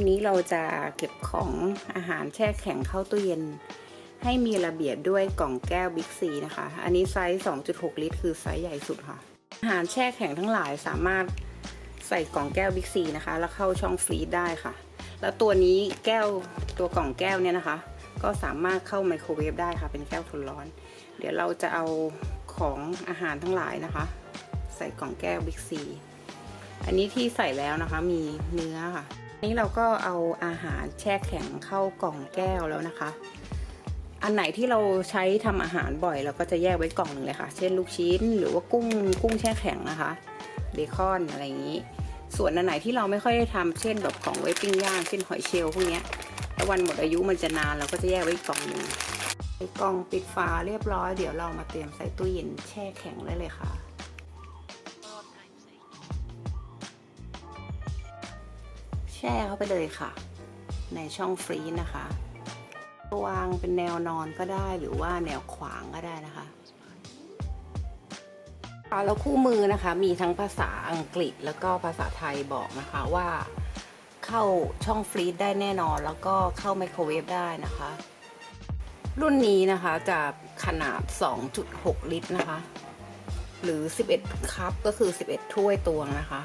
วันนี้เราจะเก็บของอาหารแช่แข็งเข้าตู้เย็น ให้มีระเบียบด้วยกล่องแก้วบิ๊กซีนะคะ อันนี้ไซส์ 2.6 ลิตร คือไซส์ใหญ่สุดค่ะ อาหารแช่แข็งทั้งหลายสามารถใส่กล่องแก้วบิ๊กซีนะคะ แล้วเข้าช่องฟรีซได้ค่ะ แล้วตัวนี้แก้วตัวกล่องแก้วเนี่ยนะคะ ก็สามารถเข้าไมโครเวฟได้ค่ะ เป็นแก้วทนร้อน เดี๋ยวเราจะเอาของอาหารทั้งหลายนะคะ ใส่กล่องแก้วบิ๊กซี อันนี้ที่ใส่แล้วนะคะมีเนื้อค่ะนี้เราก็เอาอาหารแช่แข็งเข้ากล่องแก้วแล้วนะคะ อันไหนที่เราใช้ทำอาหารบ่อยเราก็จะแยกไว้กล่องหนึ่งเลยค่ะ เช่นลูกชิ้นหรือว่ากุ้งกุ้งแช่แข็งนะคะเบคอนอะไรอย่างนี้ ส่วนอันไหนที่เราไม่ค่อยได้ทำเช่นแบบของไว้ปิ้งย่างเช่นหอยเชลล์พวกนี้ยแล้ววันหมดอายุมันจะนานเราก็จะแยกไว้อีกกล่องหนึ่งกล่องปิดฝาเรียบร้อยเดี๋ยวเรามาเตรียมใส่ตู้เย็นแช่แข็งได้เลยค่ะ แช่เข้าไปเลยค่ะ ในช่องฟรีซนะคะวางเป็นแนวนอนก็ได้หรือว่าแนวขวางก็ได้นะคะค่ะแล้วคู่มือนะคะมีทั้งภาษาอังกฤษแล้วก็ภาษาไทยบอกนะคะว่าเข้าช่องฟรีซได้แน่นอน แล้วก็เข้าไมโครเวฟได้นะคะ รุ่นนี้นะคะจะขนาด 2.6 ลิตรนะคะ หรือ 11 คัพก็คือ 11 ถ้วยตวงนะคะ